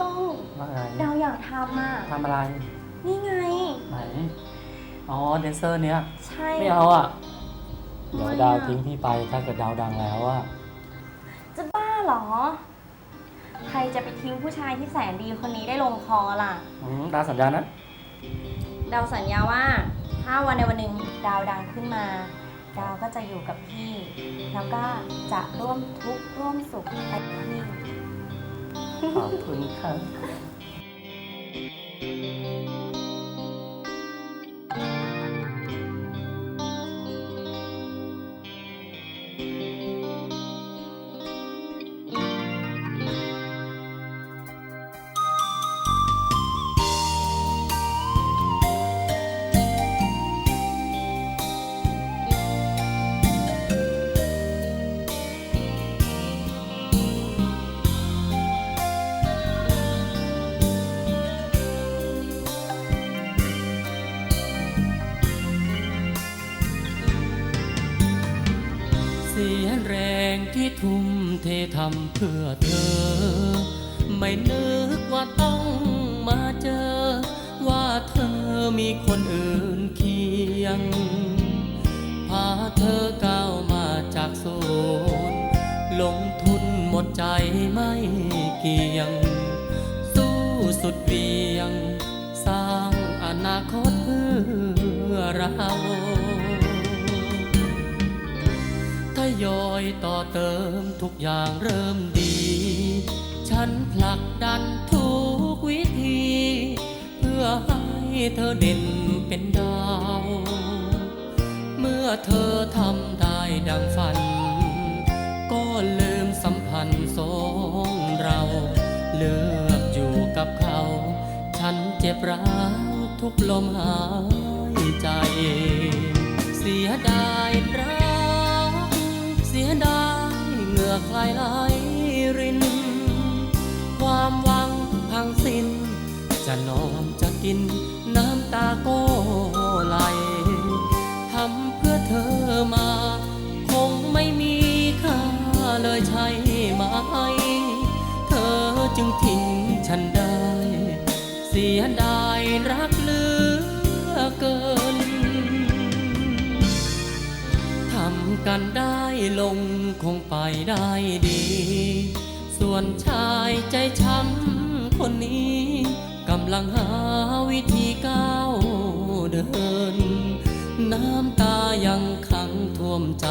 ก้องว่าไงดาวอยากทำอะทำอะไร นี่ไง ไหน อ๋อแดนเซอร์เนี้ย ใช่ไม่เอาอะ เดี๋ยวทำไมดาวอะทิ้งพี่ไปถ้าเกิดดาวดังแล้วอะ จะบ้าเหรอ ใครจะไปทิ้งผู้ชายที่แสนดีคนนี้ได้ลงคอล่ะอืมดาวสัญญานะ ดาวสัญญาว่า ถ้าวันในวันหนึ่งดาวดังขึ้นมา ดาวก็จะอยู่กับพี่ แล้วก็จะร่วมทุกข์ร่วมสุขไปกับพี่ ขอบคุ ที่ทุ่มเททำเพื่อเธอ ไม่นึกว่าต้องมาเจอ ว่าเธอมีคนอื่นเคียง พาเธอก้าวมาจากโซนลงทุนหมดใจไม่เกี่ยง สู้สุดเวียง สร้างอนาคตเพื่อเรา ยอยต่อเติมทุกอย่างเริ่มดี ฉันผลักดันทุกวิธี เพื่อให้เธอเด่นเป็นดาว เมื่อเธอทำได้ดังฝัน ก็ลืมสัมพันธ์สองเรา เลือกอยู่กับเขา ฉันเจ็บร้าวทุกลมหายใจ เสียดายรัก สียดายเหงื่อใครไหลริน ความหวังพังสิ้น จะนอนจะกินน้ำตาก็ไหลทำเพื่อเธอมา คงไม่มีค่าเลยใช่ไหม เธอจึงทิ้งฉันได้ เสียดายรักเหลือเกิน กันได้ลงคงไปได้ดี ส่วนชายใจช้ำคนนี้กำลังหาวิธีก้าวเดิน น้ำตายังขังท่วมใจ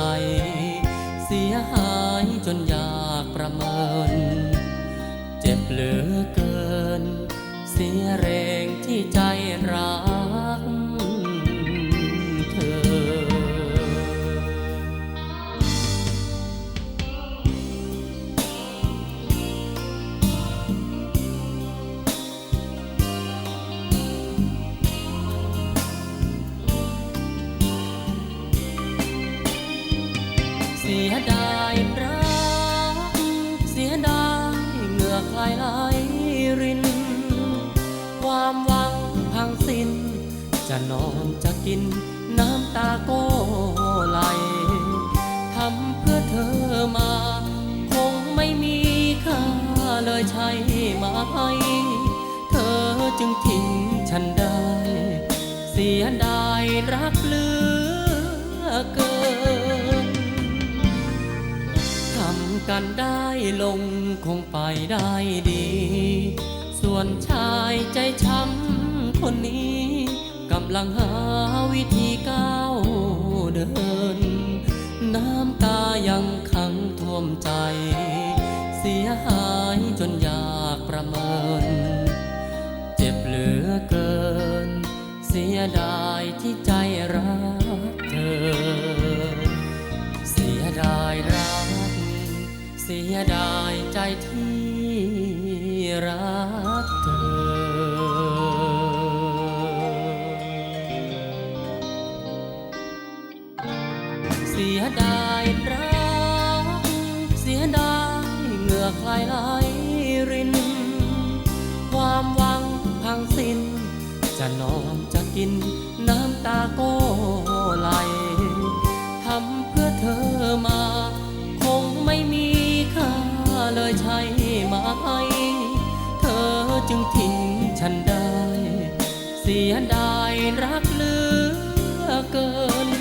สียดายรักเสียดายเหงื่อใครไหลริน ความหวังพังสิ้น จะนอนจะกินน้ำตาก็ไหลทำเพื่อเธอมา คงไม่มีค่าเลยใช่ไหมเธอจึงทิ้งฉันได้ เสียดายรักเลือ กันได้ลงคงไปได้ดี ส่วนชายใจช้ำคนนี้กำลังหาวิธีก้าวเดิน น้ำตายังขังท่วมใจ เสียหายจนอยากประเมิน เจ็บเหลือเกิน เสียดาย ใจที่รักเธอ เสียดายรัก เสียดายเหงื่อใครไหลริน ความหวังพังสิ้น จะนอนจะกินน้ำตาก็ สียดายรักเหลือเกิน